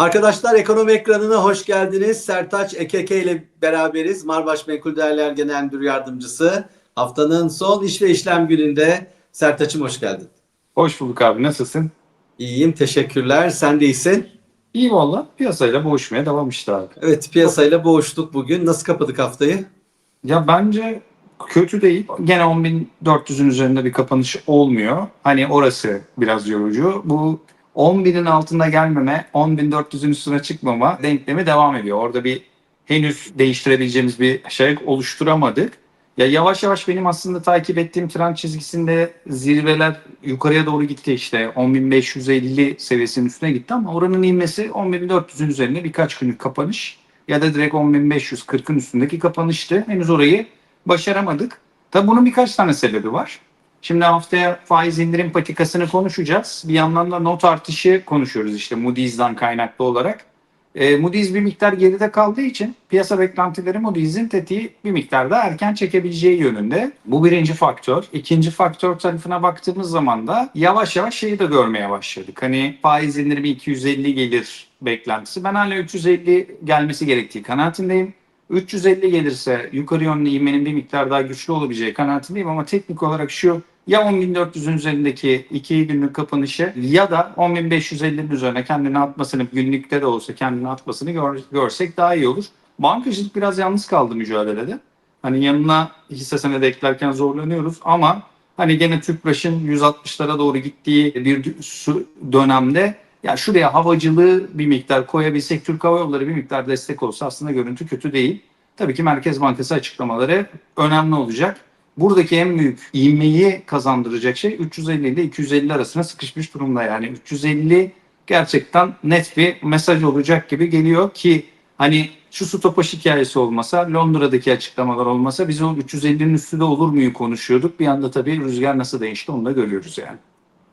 Arkadaşlar ekonomi ekranına hoş geldiniz. Sertaç Ekeke ile beraberiz. Marbaş Menkul Değerler Genel Müdür Yardımcısı. Haftanın son iş ve işlem gününde Sertaç'ım hoş geldin. Hoş bulduk abi. Nasılsın? İyiyim, teşekkürler. Sen de iyisin. İyi valla. Piyasayla boğuşmaya devam işte abi. Evet, piyasayla boğuştuk bugün. Nasıl kapadık haftayı? Ya bence kötü değil. Gene 10.400'ün üzerinde bir kapanış olmuyor. Hani orası biraz yorucu. Bu 10.000'in altında gelmeme, 10.400'ün üstüne çıkmama denklemi devam ediyor. Orada bir henüz değiştirebileceğimiz bir şey oluşturamadık. Ya yavaş yavaş benim aslında takip ettiğim trend çizgisinde zirveler yukarıya doğru gitti işte 10.550 seviyesinin üstüne gitti ama oranın inmesi 10.400'ün üzerine birkaç günlük kapanış ya da direkt 10.540'ın üstündeki kapanıştı. Henüz orayı başaramadık. Tabi bunun birkaç tane sebebi var. Şimdi haftaya faiz indirim patikasını konuşacağız. Bir yandan da not artışı konuşuyoruz işte Moody's'dan kaynaklı olarak. E, Moody's bir miktar geride kaldığı için piyasa beklentileri Moody's'in tetiği bir miktar daha erken çekebileceği yönünde. Bu birinci faktör. İkinci faktör tarafına baktığımız zaman da yavaş yavaş şeyi de görmeye başladık. Hani faiz indirimi 250 gelir beklentisi. Ben hala 350 gelmesi gerektiği kanaatindeyim. 350 gelirse yukarı yönlü ivmenin bir miktar daha güçlü olabileceği kanaatindeyim ama teknik olarak şu ya 10.400'ün üzerindeki 2 günlük kapanışı ya da 10.550'nin üzerine kendini atmasını günlükte de olsa kendini atmasını gör- görsek daha iyi olur. Bankacılık biraz yalnız kaldı mücadelede. Hani yanına hisse senedi eklerken zorlanıyoruz ama hani gene Tüpraş'ın 160'lara doğru gittiği bir dönemde ya şuraya havacılığı bir miktar koyabilsek Türk Hava Yolları bir miktar destek olsa aslında görüntü kötü değil. Tabii ki Merkez Bankası açıklamaları önemli olacak. Buradaki en büyük ivmeyi kazandıracak şey 350 ile 250 arasına sıkışmış durumda. Yani 350 gerçekten net bir mesaj olacak gibi geliyor ki hani şu stopaş hikayesi olmasa, Londra'daki açıklamalar olmasa biz o 350'nin üstünde olur muyu konuşuyorduk. Bir anda tabii rüzgar nasıl değişti onu da görüyoruz yani.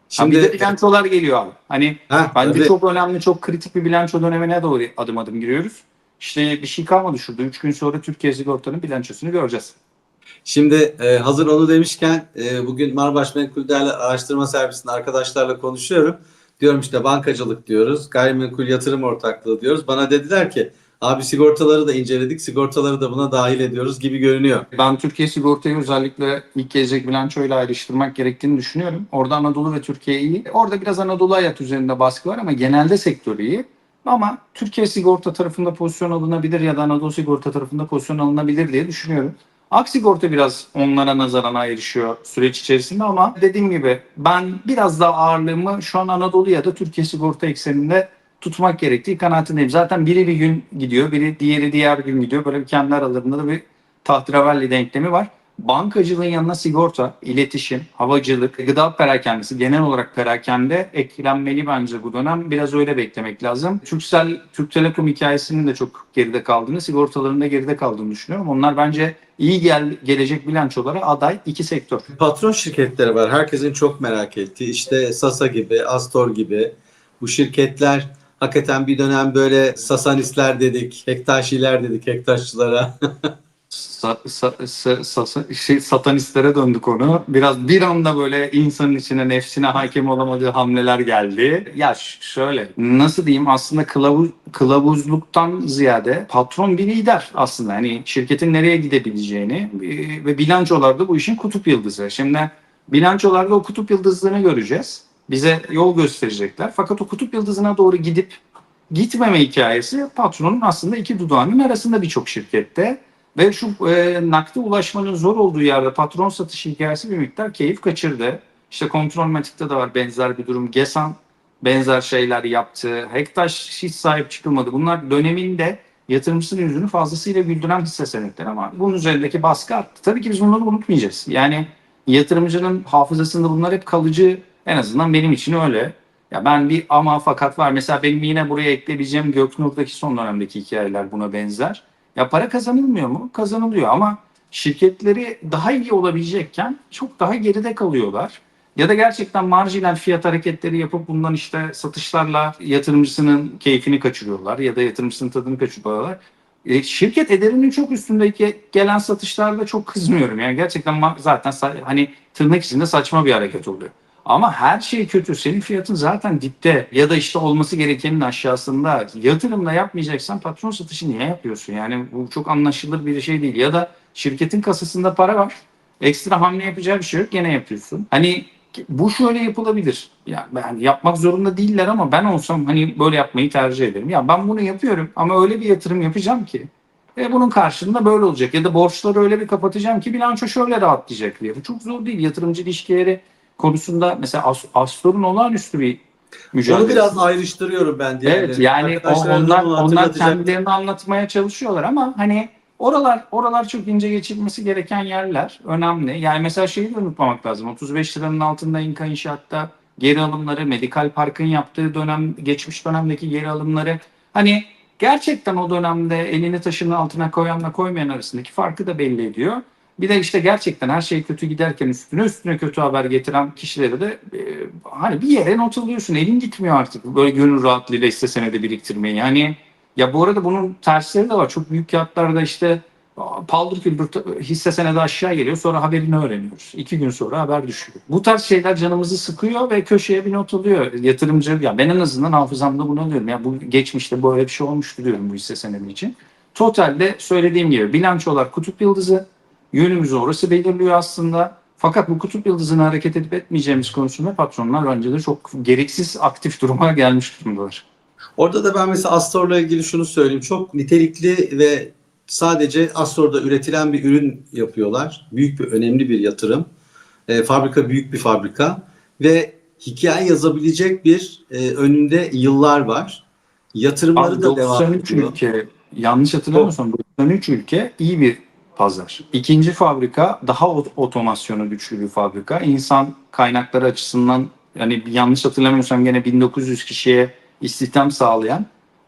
Şimdi bir de bilançolar geliyor abi. Hani Ha, bence tabii. çok önemli, çok kritik bir bilanço dönemine doğru adım adım giriyoruz. İşte bir şey kalmadı şurada. Üç gün sonra Türkiye Sigorta'nın bilançosunu göreceğiz. Şimdi e, hazır onu demişken e, bugün Marbaş Menkul Değerler Araştırma Servisi'nin arkadaşlarla konuşuyorum. Diyorum işte bankacılık diyoruz, gayrimenkul yatırım ortaklığı diyoruz. Bana dediler ki abi sigortaları da inceledik, sigortaları da buna dahil ediyoruz gibi görünüyor. Ben Türkiye Sigorta'yı özellikle ilk gelecek bilançoyla ayrıştırmak gerektiğini düşünüyorum. Orada Anadolu ve Türkiye iyi. Orada biraz Anadolu hayat üzerinde baskı var ama genelde sektör iyi. Ama Türkiye Sigorta tarafında pozisyon alınabilir ya da Anadolu Sigorta tarafında pozisyon alınabilir diye düşünüyorum. Ak Sigorta biraz onlara nazaran ayrışıyor süreç içerisinde ama dediğim gibi ben biraz daha ağırlığımı şu an Anadolu ya da Türkiye Sigorta ekseninde tutmak gerektiği kanaatindeyim. Zaten biri bir gün gidiyor, biri diğeri diğer gün gidiyor. Böyle bir kendi aralarında da bir tahterevalli denklemi var. Bankacılığın yanına sigorta, iletişim, havacılık, gıda perakendesi, genel olarak perakende eklenmeli bence bu dönem. Biraz öyle beklemek lazım. Türksel, Türk Telekom hikayesinin de çok geride kaldığını, sigortaların da geride kaldığını düşünüyorum. Onlar bence iyi gel, gelecek bilançolara aday iki sektör. Patron şirketleri var. Herkesin çok merak ettiği. İşte Sasa gibi, Astor gibi. Bu şirketler hakikaten bir dönem böyle sasanistler dedik, hektaşiler dedik hektaşçılara. Sa, sa, sa- sa- şey, satanistlere döndük onu. Biraz bir anda böyle insanın içine nefsine hakim olamadığı hamleler geldi. Ya şöyle nasıl diyeyim aslında kılavuz, kılavuzluktan ziyade patron bir lider aslında. Hani şirketin nereye gidebileceğini e, ve bilançolarda bu işin kutup yıldızı. Şimdi bilançolarda o kutup yıldızlarını göreceğiz. Bize yol gösterecekler. Fakat o kutup yıldızına doğru gidip gitmeme hikayesi patronun aslında iki dudağının arasında birçok şirkette. Ve şu e, nakde ulaşmanın zor olduğu yerde patron satışı hikayesi bir miktar keyif kaçırdı. İşte Kontrolmatik'te de var benzer bir durum. Gesan benzer şeyler yaptı. Hektaş hiç sahip çıkılmadı. Bunlar döneminde yatırımcısının yüzünü fazlasıyla güldüren hisse senetleri ama bunun üzerindeki baskı arttı. Tabii ki biz bunları unutmayacağız. Yani yatırımcının hafızasında bunlar hep kalıcı en azından benim için öyle. Ya ben bir ama fakat var. Mesela benim yine buraya ekleyebileceğim Göknur'daki son dönemdeki hikayeler buna benzer. Ya para kazanılmıyor mu? Kazanılıyor ama şirketleri daha iyi olabilecekken çok daha geride kalıyorlar. Ya da gerçekten marjinal fiyat hareketleri yapıp bundan işte satışlarla yatırımcısının keyfini kaçırıyorlar ya da yatırımcısının tadını kaçırıyorlar. E, şirket ederinin çok üstündeki gelen satışlarda çok kızmıyorum. Yani gerçekten zaten hani tırnak içinde saçma bir hareket oluyor. Ama her şey kötü. Senin fiyatın zaten dipte ya da işte olması gerekenin aşağısında. Yatırımla yapmayacaksan patron satışı niye yapıyorsun? Yani bu çok anlaşılır bir şey değil. Ya da şirketin kasasında para var. Ekstra hamle yapacağı bir şey yok. Gene yapıyorsun. Hani bu şöyle yapılabilir. Ya ben yapmak zorunda değiller ama ben olsam hani böyle yapmayı tercih ederim. Ya ben bunu yapıyorum ama öyle bir yatırım yapacağım ki e bunun karşılığında böyle olacak. Ya da borçları öyle bir kapatacağım ki bilanço şöyle rahatlayacak diye. Bu çok zor değil. Yatırımcı ilişkileri konusunda mesela As- Astor'un olağanüstü bir mücadele. Onu biraz ayrıştırıyorum ben diye. Evet yani o- onlar onlar kendilerini anlatmaya çalışıyorlar ama hani oralar oralar çok ince geçilmesi gereken yerler. Önemli. Yani mesela şeyi de unutmamak lazım. 35 liranın altında İnka İnşaat'ta geri alımları, Medikal Park'ın yaptığı dönem geçmiş dönemdeki geri alımları hani gerçekten o dönemde elini taşın altına koyanla koymayan arasındaki farkı da belli ediyor. Bir de işte gerçekten her şey kötü giderken üstüne üstüne kötü haber getiren kişileri de e, hani bir yere not alıyorsun. Elin gitmiyor artık böyle gönül rahatlığıyla iste senede biriktirmeyi. Yani ya bu arada bunun tersleri de var. Çok büyük kağıtlarda işte paldır küldür hisse senedi aşağı geliyor. Sonra haberini öğreniyoruz. İki gün sonra haber düşüyor. Bu tarz şeyler canımızı sıkıyor ve köşeye bir not alıyor. Yatırımcı, ya ben en azından hafızamda bunu alıyorum. Ya bu geçmişte böyle bir şey olmuştu diyorum bu hisse senedi için. Totalde söylediğim gibi bilançolar kutup yıldızı. Yönümüzü orası belirliyor aslında. Fakat bu kutup yıldızına hareket edip etmeyeceğimiz konusunda patronlar bence de çok gereksiz aktif duruma gelmiş durumdalar. Orada da ben mesela Astor'la ilgili şunu söyleyeyim. Çok nitelikli ve sadece Astor'da üretilen bir ürün yapıyorlar. Büyük bir, önemli bir yatırım. E, fabrika büyük bir fabrika ve hikaye yazabilecek bir e, önünde yıllar var. Yatırımları Abi da devam 93 ediyor. ülke yanlış hatırlamıyorsam 93 ülke iyi bir pazar. İkinci fabrika daha ot- otomasyonu güçlü bir fabrika. İnsan kaynakları açısından yani yanlış hatırlamıyorsam gene 1900 kişiye istihdam sağlayan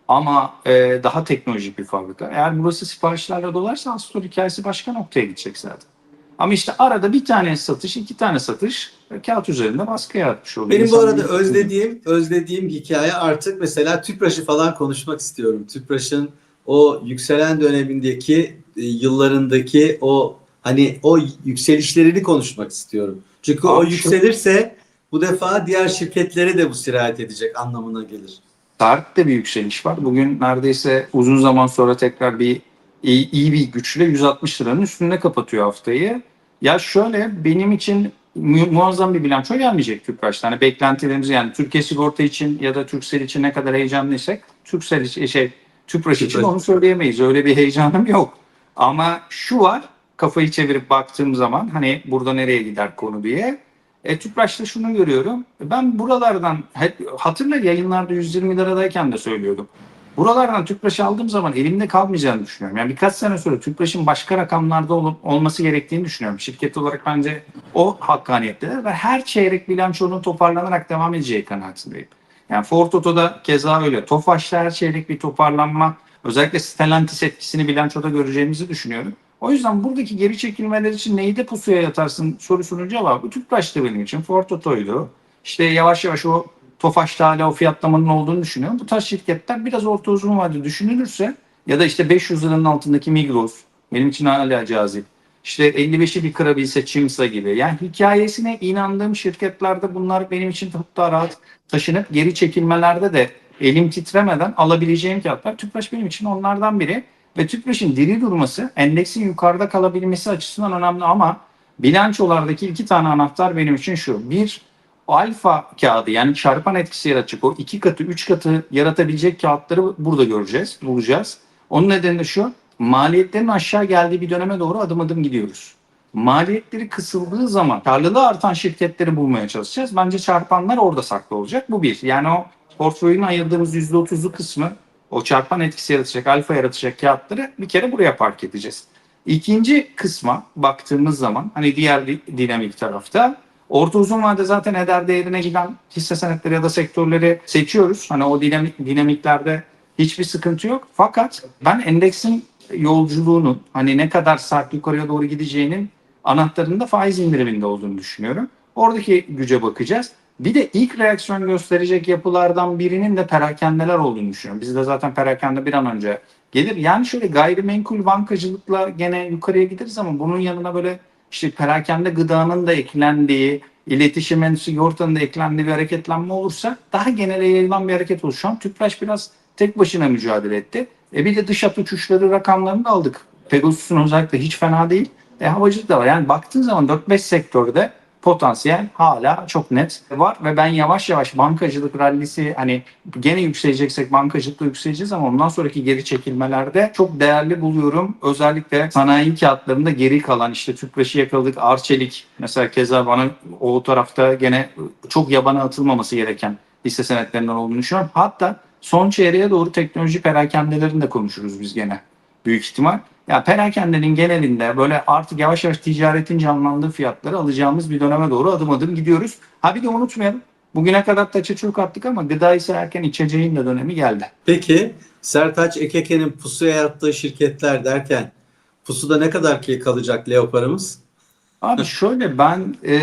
ama e, daha teknolojik bir fabrika. Eğer burası siparişlerle dolarsa Astor hikayesi başka noktaya gidecek zaten. Ama işte arada bir tane satış, iki tane satış e, kağıt üzerinde baskı yaratmış oluyor. Benim bu İnsan arada bir- özlediğim özlediğim hikaye artık mesela Tüpraş'ı falan konuşmak istiyorum. Tüpraş'ın o yükselen dönemindeki yıllarındaki o hani o yükselişlerini konuşmak istiyorum. Çünkü o Abi şu- yükselirse bu defa diğer şirketlere de bu sirayet edecek anlamına gelir. Tarihte bir yükseliş var. Bugün neredeyse uzun zaman sonra tekrar bir iyi, iyi bir güçle 160 liranın üstünde kapatıyor haftayı. Ya şöyle benim için mu- muazzam bir bilanço gelmeyecek Tüpraş'ta. Hani beklentilerimiz yani Türkiye Sigorta için ya da Türksel için ne kadar heyecanlıysak Türksel için şey Tüpraş için onu söyleyemeyiz. Öyle bir heyecanım yok. Ama şu var kafayı çevirip baktığım zaman hani burada nereye gider konu diye. E, Tüpraş'ta şunu görüyorum. Ben buralardan hatırla yayınlarda 120 liradayken de söylüyordum. Buralardan Tüpraş aldığım zaman elimde kalmayacağını düşünüyorum. Yani birkaç sene sonra Tüpraş'ın başka rakamlarda olup olması gerektiğini düşünüyorum. Şirket olarak bence o hakkaniyettedir ve her çeyrek bilançonun toparlanarak devam edeceği kanaatindeyim. Yani Ford Oto'da keza öyle. Tofaş'ta her çeyrek bir toparlanma özellikle Stellantis etkisini bilançoda göreceğimizi düşünüyorum. O yüzden buradaki geri çekilmeler için neyde pusuya yatarsın sorusunun cevabı Tüpraş'tı benim için. Ford Oto'ydu. İşte yavaş yavaş o Tofaş'ta hala o fiyatlamanın olduğunu düşünüyorum. Bu tarz şirketler biraz orta uzun vadede düşünülürse ya da işte 500 liranın altındaki Migros benim için hala cazip. İşte 55'i bir kırabilse Çimsa gibi. Yani hikayesine inandığım şirketlerde bunlar benim için çok daha rahat taşınıp geri çekilmelerde de elim titremeden alabileceğim kağıtlar. Tüpraş benim için onlardan biri. Ve Tüpraş'ın diri durması endeksin yukarıda kalabilmesi açısından önemli ama bilançolardaki iki tane anahtar benim için şu. Bir, alfa kağıdı yani çarpan etkisi yaratacak o iki katı, üç katı yaratabilecek kağıtları burada göreceğiz, bulacağız. Onun nedeni de şu, maliyetlerin aşağı geldiği bir döneme doğru adım adım gidiyoruz. Maliyetleri kısıldığı zaman karlılığı artan şirketleri bulmaya çalışacağız. Bence çarpanlar orada saklı olacak. Bu bir. Yani o portföyün ayırdığımız %30'lu kısmı o çarpan etkisi yaratacak, alfa yaratacak kağıtları bir kere buraya park edeceğiz. İkinci kısma baktığımız zaman hani diğer di- dinamik tarafta orta uzun vade zaten eder değerine giden hisse senetleri ya da sektörleri seçiyoruz. Hani o dinamik dinamiklerde hiçbir sıkıntı yok. Fakat ben endeksin yolculuğunun hani ne kadar sert yukarıya doğru gideceğinin anahtarında faiz indiriminde olduğunu düşünüyorum. Oradaki güce bakacağız. Bir de ilk reaksiyon gösterecek yapılardan birinin de perakendeler olduğunu düşünüyorum. Bizde zaten perakende bir an önce gelir. Yani şöyle gayrimenkul bankacılıkla gene yukarıya gideriz ama bunun yanına böyle işte perakende gıdanın da eklendiği iletişimin, sigortanın da eklendiği bir hareketlenme olursa daha genele yayılan bir hareket olur. Şu an Tüpraş biraz tek başına mücadele etti. E bir de dış hat uçuşları rakamlarını da aldık. Pegasus'un özellikle hiç fena değil. E havacılık da var. Yani baktığın zaman 4-5 sektörde potansiyel hala çok net var ve ben yavaş yavaş bankacılık rallisi hani gene yükseleceksek bankacılıkta yükseleceğiz ama ondan sonraki geri çekilmelerde çok değerli buluyorum. Özellikle sanayi kağıtlarında geri kalan işte Tüpraş'ı yakaladık, Arçelik mesela keza bana o tarafta gene çok yabana atılmaması gereken hisse senetlerinden olduğunu düşünüyorum. Hatta son çeyreğe doğru teknoloji perakendelerini de konuşuruz biz gene büyük ihtimal. Ya perakendenin genelinde böyle artık yavaş yavaş ticaretin canlandığı fiyatları alacağımız bir döneme doğru adım adım gidiyoruz. Ha bir de unutmayalım. Bugüne kadar taça çok attık ama gıdayı sayarken içeceğin de dönemi geldi. Peki Sertaç Ekeke'nin pusuya yattığı şirketler derken pusuda ne kadar ki kalacak Leopar'ımız? Abi şöyle ben e,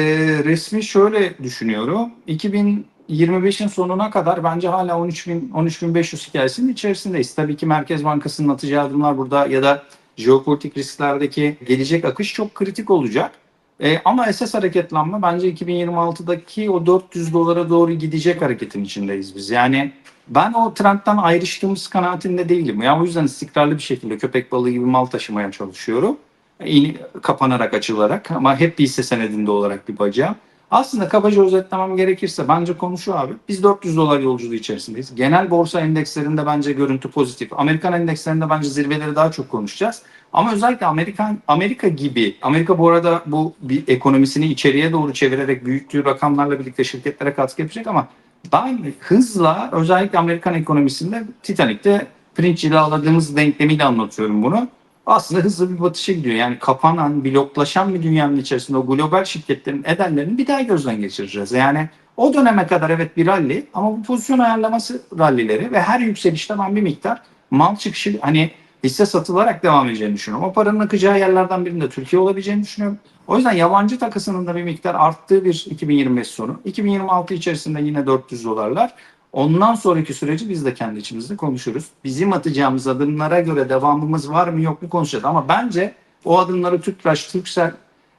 resmi şöyle düşünüyorum. 2025'in sonuna kadar bence hala 13.000 13.500 hikayesinin içerisindeyiz. Tabii ki Merkez Bankası'nın atacağı adımlar burada ya da jeopolitik risklerdeki gelecek akış çok kritik olacak. E, ama esas hareketlenme bence 2026'daki o 400 dolara doğru gidecek hareketin içindeyiz biz. Yani ben o trendten ayrıştığımız kanaatinde değilim. Ya o yüzden istikrarlı bir şekilde köpek balığı gibi mal taşımaya çalışıyorum. İni, kapanarak açılarak ama hep bir hisse senedinde olarak bir bacağım. Aslında kabaca özetlemem gerekirse bence konu şu abi. Biz 400 dolar yolculuğu içerisindeyiz. Genel borsa endekslerinde bence görüntü pozitif. Amerikan endekslerinde bence zirveleri daha çok konuşacağız. Ama özellikle Amerikan Amerika gibi Amerika bu arada bu bir ekonomisini içeriye doğru çevirerek büyüttüğü rakamlarla birlikte şirketlere katkı yapacak ama ben hızla özellikle Amerikan ekonomisinde Titanic'te Prince ile aladığımız denklemiyle anlatıyorum bunu. Aslında hızlı bir batışa gidiyor. Yani kapanan, bloklaşan bir dünyanın içerisinde o global şirketlerin edenlerini bir daha gözden geçireceğiz. Yani o döneme kadar evet bir rally ama bu pozisyon ayarlaması rallileri ve her yükselişte ben bir miktar mal çıkışı hani hisse satılarak devam edeceğini düşünüyorum. O paranın akacağı yerlerden birinde Türkiye olabileceğini düşünüyorum. O yüzden yabancı takısının da bir miktar arttığı bir 2025 sonu. 2026 içerisinde yine 400 dolarlar. Ondan sonraki süreci biz de kendi içimizde konuşuruz. Bizim atacağımız adımlara göre devamımız var mı yok mu konuşacağız. Ama bence o adımları Tüpraş, Türksel,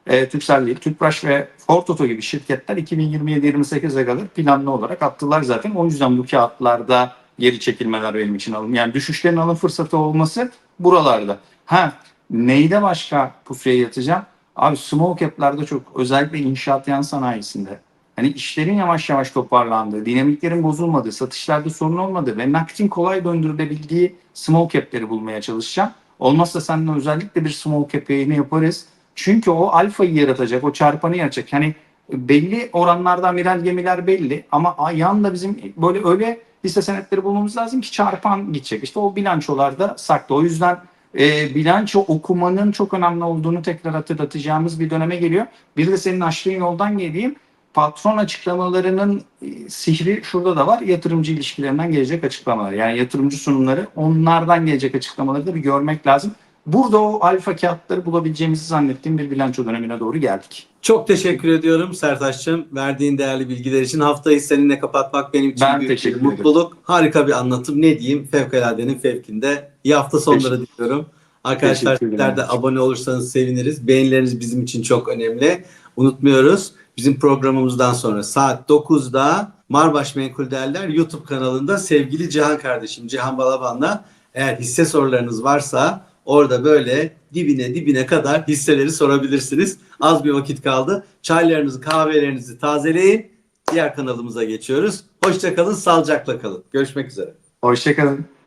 e, Türksel değil, Tüpraş ve Ford Oto gibi şirketler 2027-28'e kadar planlı olarak attılar zaten. O yüzden bu kağıtlarda geri çekilmeler benim için alım. Yani düşüşlerin alım fırsatı olması buralarda. Ha neyde başka pusuya yatacağım? Abi small cap'larda çok özellikle inşaat yan sanayisinde hani işlerin yavaş yavaş toparlandığı, dinamiklerin bozulmadığı, satışlarda sorun olmadığı ve nakdin kolay döndürülebildiği small cap'leri bulmaya çalışacağım. Olmazsa seninle özellikle bir small cap yayını yaparız. Çünkü o alfayı yaratacak, o çarpanı yaratacak. Hani belli oranlardan viral gemiler belli ama yanda bizim böyle öyle hisse senetleri bulmamız lazım ki çarpan gidecek. İşte o bilançolarda saklı. O yüzden e, bilanço okumanın çok önemli olduğunu tekrar hatırlatacağımız bir döneme geliyor. Bir de senin açtığın yoldan geleyim. Patron açıklamalarının e, sihri şurada da var. Yatırımcı ilişkilerinden gelecek açıklamalar. Yani yatırımcı sunumları onlardan gelecek açıklamaları da bir görmek lazım. Burada o alfa kağıtları bulabileceğimizi zannettiğim bir bilanço dönemine doğru geldik. Çok teşekkür ediyorum Sertaç'cığım. Verdiğin değerli bilgiler için. Haftayı seninle kapatmak benim için Ben büyük bir ederim. mutluluk. Harika bir anlatım. Ne diyeyim? Fevkaladenin fevkinde. İyi hafta sonları diliyorum. Arkadaşlar sizler de abone olursanız seviniriz. Beğenileriniz bizim için çok önemli. Unutmuyoruz. Bizim programımızdan sonra saat 9'da Marbaş Menkul Değerler YouTube kanalında sevgili Cihan kardeşim Cihan Balaban'la eğer hisse sorularınız varsa orada böyle dibine dibine kadar hisseleri sorabilirsiniz. Az bir vakit kaldı. Çaylarınızı, kahvelerinizi tazeleyin. Diğer kanalımıza geçiyoruz. Hoşçakalın, sağlıcakla kalın. Görüşmek üzere. Hoşçakalın.